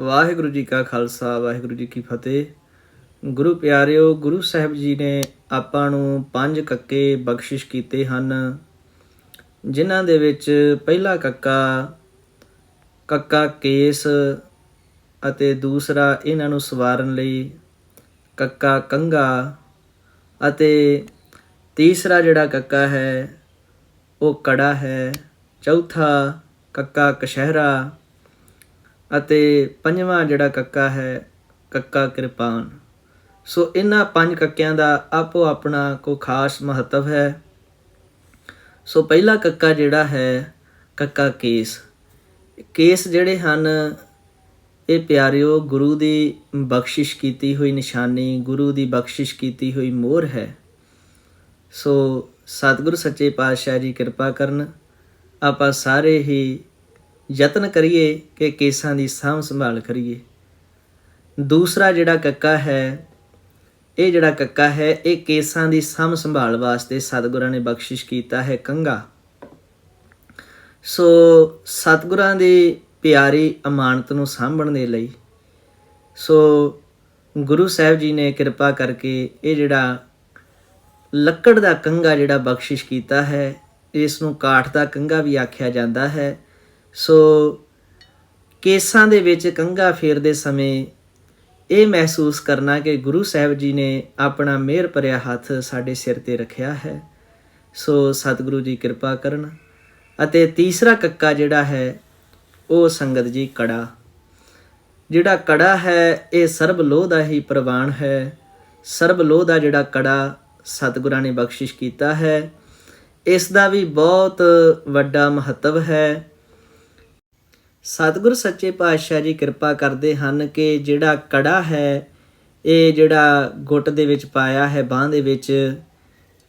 ਵਾਹਿਗੁਰੂ ਜੀ ਕਾ ਖਾਲਸਾ, ਵਾਹਿਗੁਰੂ ਜੀ ਕੀ ਫਤਿਹ। ਗੁਰੂ ਪਿਆਰਿਓ, ਗੁਰੂ ਸਾਹਿਬ ਜੀ ਨੇ ਆਪਾਂ ਨੂੰ ਪੰਜ ਕੱਕੇ ਬਖਸ਼ਿਸ਼ ਕੀਤੇ ਹਨ। ਜਿਨ੍ਹਾਂ ਦੇ ਵਿੱਚ ਪਹਿਲਾ ਕੱਕਾ ਕੱਕਾ ਕੇਸ ਅਤੇ ਦੂਸਰਾ ਇਹਨਾਂ ਨੂੰ ਸਵਾਰਨ ਲਈ ਕੱਕਾ ਕੰਗਾ ਅਤੇ ਤੀਸਰਾ ਜਿਹੜਾ ਕੱਕਾ ਹੈ, ਉਹ ਕੜਾ ਹੈ। ਚੌਥਾ ਕੱਕਾ ਕਸ਼ਹਿਰਾ ਅਤੇ ਪੰਜਵਾਂ ਜਿਹੜਾ ਕੱਕਾ ਹੈ, ਕੱਕਾ ਕਿਰਪਾਨ। ਸੋ ਇਹਨਾਂ ਪੰਜ ਕੱਕਿਆਂ ਦਾ ਆਪੋ ਆਪਣਾ ਕੋ ਖਾਸ ਮਹੱਤਵ ਹੈ। ਸੋ ਪਹਿਲਾ ਕੱਕਾ ਜਿਹੜਾ ਹੈ, ਕੱਕਾ ਕੇਸ। ਕੇਸ ਜਿਹੜੇ ਹਨ, ਇਹ ਪਿਆਰਿਓ, ਗੁਰੂ ਦੀ ਬਖਸ਼ਿਸ਼ ਕੀਤੀ ਹੋਈ ਨਿਸ਼ਾਨੀ, ਗੁਰੂ ਦੀ ਬਖਸ਼ਿਸ਼ ਕੀਤੀ ਹੋਈ ਮੋਹਰ ਹੈ। ਸੋ ਸਤਿਗੁਰ ਸੱਚੇ ਪਾਤਸ਼ਾਹ ਜੀ ਕਿਰਪਾ ਕਰਨ, ਆਪਾਂ ਸਾਰੇ ਹੀ ਯਤਨ ਕਰੀਏ ਕਿ ਕੇਸਾਂ ਦੀ ਸਾਂਭ ਸੰਭਾਲ ਕਰੀਏ। ਦੂਸਰਾ ਜਿਹੜਾ ਕੱਕਾ ਹੈ, ਇਹ ਜਿਹੜਾ ਕੱਕਾ ਹੈ, ਇਹ ਕੇਸਾਂ ਦੀ ਸਾਂਭ ਸੰਭਾਲ ਵਾਸਤੇ ਸਤਿਗੁਰਾਂ ਨੇ ਬਖਸ਼ਿਸ਼ ਕੀਤਾ ਹੈ ਕੰਗਾ ਸੋ ਸਤਿਗੁਰਾਂ ਦੀ ਪਿਆਰੀ ਅਮਾਨਤ ਨੂੰ ਸਾਂਭਣ ਦੇ ਲਈ, ਸੋ ਗੁਰੂ ਸਾਹਿਬ ਜੀ ਨੇ ਕਿਰਪਾ ਕਰਕੇ ਇਹ ਜਿਹੜਾ ਲੱਕੜ ਦਾ ਕੰਗਾ ਜਿਹੜਾ ਬਖਸ਼ਿਸ਼ ਕੀਤਾ ਹੈ, ਇਸ ਨੂੰ ਕਾਠ ਦਾ ਕੰਗਾ ਵੀ ਆਖਿਆ ਜਾਂਦਾ ਹੈ ਸੋ ਕੇਸਾਂ ਦੇ ਵਿੱਚ ਕੰਗਾ ਫੇਰਦੇ ਸਮੇਂ ਇਹ ਮਹਿਸੂਸ ਕਰਨਾ ਕਿ ਗੁਰੂ ਸਾਹਿਬ ਜੀ ਨੇ ਆਪਣਾ ਮਿਹਰ ਭਰਿਆ ਹੱਥ ਸਾਡੇ ਸਿਰ ਤੇ ਰੱਖਿਆ ਹੈ। ਸੋ ਸਤਿਗੁਰੂ ਜੀ ਕਿਰਪਾ ਕਰਨ ਅਤੇ ਤੀਸਰਾ ਕੱਕਾ ਜਿਹੜਾ ਹੈ, ਉਹ ਸੰਗਤ ਜੀ ਕੜਾ। ਜਿਹੜਾ ਕੜਾ ਹੈ, ਇਹ ਸਰਬ ਲੋਹ ਦਾ ਹੀ ਪ੍ਰਵਾਨ ਹੈ। ਸਰਬ ਲੋਹ ਦਾ ਜਿਹੜਾ ਕੜਾ ਸਤਿਗੁਰਾਂ ਨੇ ਬਖਸ਼ਿਸ਼ ਕੀਤਾ ਹੈ, ਇਸ ਦਾ ਵੀ ਬਹੁਤ ਵੱਡਾ ਮਹੱਤਵ ਹੈ। ਸਤਿਗੁਰ ਸੱਚੇ ਪਾਤਸ਼ਾਹ ਜੀ ਕਿਰਪਾ ਕਰਦੇ ਹਨ ਕਿ ਜਿਹੜਾ ਕੜਾ ਹੈ, ਇਹ ਜਿਹੜਾ ਗੁੱਟ ਦੇ ਵਿੱਚ ਪਾਇਆ ਹੈ, ਬਾਹ ਦੇ ਵਿੱਚ,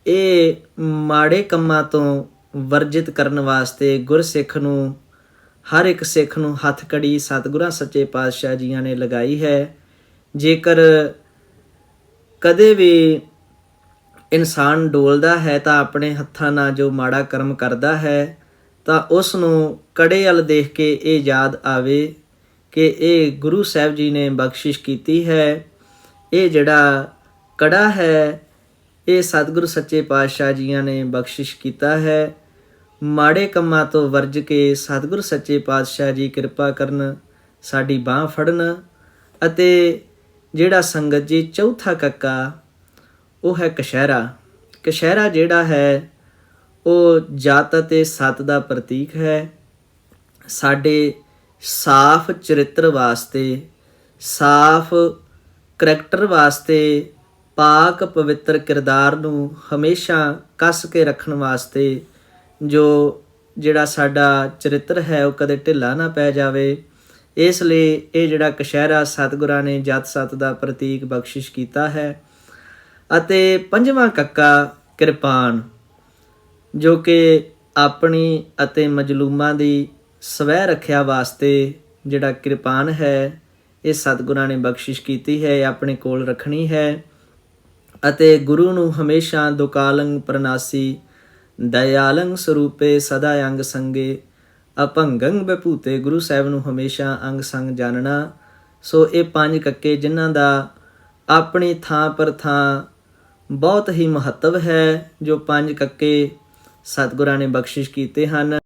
ਇਹ ਮਾੜੇ ਕੰਮਾਂ ਤੋਂ ਵਰਜਿਤ ਕਰਨ ਵਾਸਤੇ ਗੁਰਸਿੱਖ ਨੂੰ, ਹਰ ਇੱਕ ਸਿੱਖ ਨੂੰ ਹੱਥ ਕੜੀ ਸਤਿਗੁਰਾਂ ਸੱਚੇ ਪਾਤਸ਼ਾਹ ਜੀਆਂ ਨੇ ਲਗਾਈ ਹੈ। ਜੇਕਰ ਕਦੇ ਵੀ ਇਨਸਾਨ ਡੋਲਦਾ ਹੈ ਤਾਂ ਆਪਣੇ ਹੱਥਾਂ ਨਾਲ ਜੋ ਮਾੜਾ ਕਰਮ ਕਰਦਾ ਹੈ ਤਾਂ ਉਸ ਨੂੰ ਕੜੇ ਵੱਲ ਦੇਖ ਕੇ ਇਹ ਯਾਦ ਆਵੇ ਕਿ ਇਹ ਗੁਰੂ ਸਾਹਿਬ ਜੀ ਨੇ ਬਖਸ਼ਿਸ਼ ਕੀਤੀ ਹੈ। ਇਹ ਜਿਹੜਾ ਕੜਾ ਹੈ, ਇਹ ਸਤਿਗੁਰੂ ਸੱਚੇ ਪਾਤਸ਼ਾਹ ਜੀਆਂ ਨੇ ਬਖਸ਼ਿਸ਼ ਕੀਤਾ ਹੈ। ਮਾੜੇ ਕੰਮਾਂ ਤੋਂ ਵਰਜ ਕੇ ਸਤਿਗੁਰੂ ਸੱਚੇ ਪਾਤਸ਼ਾਹ ਜੀ ਕਿਰਪਾ ਕਰਨ, ਸਾਡੀ ਬਾਹ ਫੜਨ ਅਤੇ ਜਿਹੜਾ ਸੰਗਤ ਜੀ ਚੌਥਾ ਕੱਕਾ, ਉਹ ਹੈ ਕਸ਼ਹਿਰਾ ਕਸ਼ਹਿਰਾ ਜਿਹੜਾ ਹੈ ਉਹ ਜਤ ਅਤੇ ਸਤ ਦਾ ਪ੍ਰਤੀਕ ਹੈ। ਸਾਡੇ ਸਾਫ਼ ਚਰਿੱਤਰ ਵਾਸਤੇ, ਸਾਫ਼ ਕਰੈਕਟਰ ਵਾਸਤੇ, ਪਾਕ ਪਵਿੱਤਰ ਕਿਰਦਾਰ ਨੂੰ ਹਮੇਸ਼ਾ ਕੱਸ ਕੇ ਰੱਖਣ ਵਾਸਤੇ ਜੋ ਜਿਹੜਾ ਸਾਡਾ ਚਰਿੱਤਰ ਹੈ ਉਹ ਕਦੇ ਢਿੱਲਾ ਨਾ ਪੈ ਜਾਵੇ। ਇਸ ਲਈ ਇਹ ਜਿਹੜਾ ਕਸ਼ਹਿਰਾ ਸਤਿਗੁਰਾਂ ਨੇ ਜਤ ਸਤ ਦਾ ਪ੍ਰਤੀਕ ਬਖਸ਼ਿਸ਼ ਕੀਤਾ ਹੈ। ਅਤੇ ਪੰਜਵਾਂ ਕੱਕਾ ਕਿਰਪਾਨ। ਜੋ ਕਿ ਆਪਣੀ ਅਤੇ ਮਜਲੂਮਾਂ ਦੀ ਸਵੈ ਰੱਖਿਆ ਵਾਸਤੇ ਜਿਹੜਾ ਕਿਰਪਾਨ ਹੈ, ਇਹ ਸਤਿਗੁਰਾਂ ਨੇ ਬਖਸ਼ਿਸ਼ ਕੀਤੀ ਹੈ ਆਪਣੇ ਕੋਲ ਰੱਖਣੀ ਹੈ ਅਤੇ ਗੁਰੂ ਨੂੰ ਹਮੇਸ਼ਾ ਦੁਕਾਲੰਗ ਪ੍ਰਨਾਸੀ ਦਇਆਲੰ ਸਰੂਪੇ ਸਦਾ ਅੰਗ ਸੰਗੇ ਅਭੰਗੰ ਬਪੂਤੇ ਗੁਰੂ ਸਾਹਿਬ ਨੂੰ ਹਮੇਸ਼ਾ ਅੰਗ ਸੰਗ ਜਾਣਨਾ ਸੋ ਇਹ ਪੰਜ ਕੱਕੇ ਜਿਨ੍ਹਾਂ ਦਾ ਆਪਣੀ ਥਾਂ ਪਰ ਥਾਂ ਬਹੁਤ ਹੀ ਮਹੱਤਵ ਹੈ, ਜੋ ਪੰਜ ਕੱਕੇ ਸਤਿਗੁਰਾਂ ਨੇ ਬਖਸ਼ਿਸ਼ ਕੀਤੇ ਹਨ।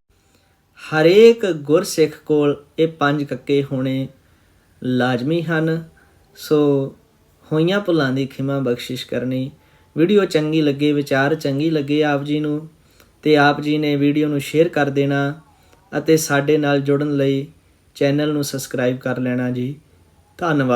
ਹਰੇਕ ਗੁਰਸਿੱਖ ਕੋਲ ਇਹ ਪੰਜ ਕੱਕੇ ਹੋਣੇ ਲਾਜ਼ਮੀ ਹਨ। ਸੋ ਹੋਈਆਂ ਭੁੱਲਾਂ ਦੀ ਖਿਮਾ ਬਖਸ਼ਿਸ਼ ਕਰਨੀ। ਵੀਡੀਓ ਚੰਗੀ ਲੱਗੇ, ਵਿਚਾਰ ਚੰਗੀ ਲੱਗੇ ਆਪ ਜੀ ਨੂੰ, ਤੇ ਆਪ ਜੀ ਨੇ ਵੀਡੀਓ ਨੂੰ ਸ਼ੇਅਰ ਕਰ ਦੇਣਾ ਅਤੇ ਸਾਡੇ ਨਾਲ ਜੁੜਨ ਲਈ ਚੈਨਲ ਨੂੰ ਸਬਸਕ੍ਰਾਈਬ ਕਰ ਲੈਣਾ ਜੀ। ਧੰਨਵਾਦ।